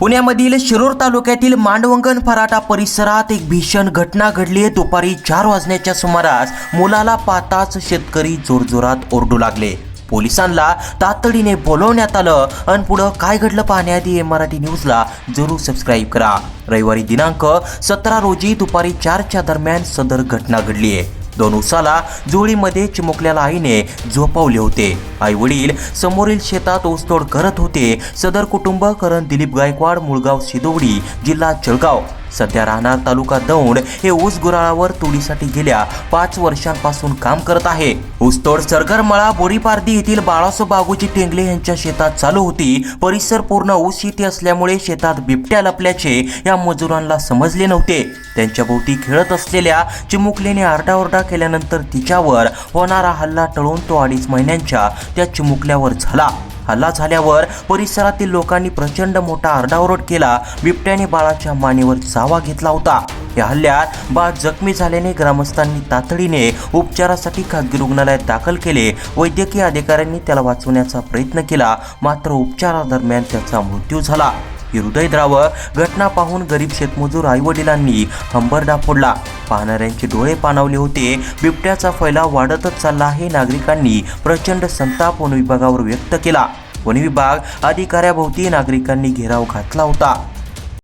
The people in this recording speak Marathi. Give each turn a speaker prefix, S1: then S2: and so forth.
S1: पुण्यामधील शिरूर तालुक्यातील मांडवंगण फराटा परिसरात एक भीषण घटना घडली आहे. दुपारी चार वाजण्याच्या सुमारास मुलाला पाहताच शेतकरी जोरजोरात ओरडू लागले. पोलिसांना तातडीने बोलवण्यात आलं आणि पुढं काय घडलं पाहण्याआधी ए मराठी न्यूजला जरूर सबस्क्राईब करा. रविवारी दिनांक सतरा रोजी दुपारी चारच्या दरम्यान सदर घटना घडली आहे. दोन उसाला जोळीमध्ये चिमुकल्याला आईने झोपवले होते. आई वडील समोरील शेतात ऊसतोड करत होते. सदर कुटुंब करण दिलीप गायकवाड मुळगाव सिदोवडी जिल्हा जळगाव. सध्या राहणार तालुका दौंड हे ऊस गुराळावर तोडीसाठी गेल्या पाच वर्षांपासून काम करत आहे. ऊसतोड सरगरमळा बोरीपारदी येथील बाळासो बागूजी टेंगले यांच्या शेतात चालू होती. परिसर पूर्ण ऊस शेती असल्यामुळे शेतात बिबट्या लपल्याचे या मजुरांना समजले नव्हते. त्यांच्या भोवती खेळत असलेल्या चिमुकलीने आरडाओरडा केल्यानंतर तिच्यावर होणारा हल्ला टळून तो अडीच महिन्यांच्या त्या चिमुकल्यावर झाला. हल्ला झाल्यावर परिसरातील लोकांनी प्रचंड मोठा आरडाओरड केला. बिबट्याने बाळाच्या मानेवर चावा घेतला होता. या हल्ल्यात बाळ जखमी झाल्याने ग्रामस्थांनी तातडीने उपचारासाठी खाजगी रुग्णालयात दाखल केले. वैद्यकीय अधिकाऱ्यांनी त्याला वाचवण्याचा प्रयत्न केला. मात्र उपचारादरम्यान त्याचा मृत्यू झाला. ही हृदयद्रावक घटना पाहून गरीब शेतमजूर आईवडिलांनी हंबरडा फोडला. पाहणाऱ्यांचे डोळे पाणावले होते. बिबट्याचा फैलाव वाढतच चालला आहे. नागरिकांनी प्रचंड संताप वन विभागावर व्यक्त केला. वन विभाग अधिकाऱ्याभोवती नागरिकांनी घेराव घातला होता.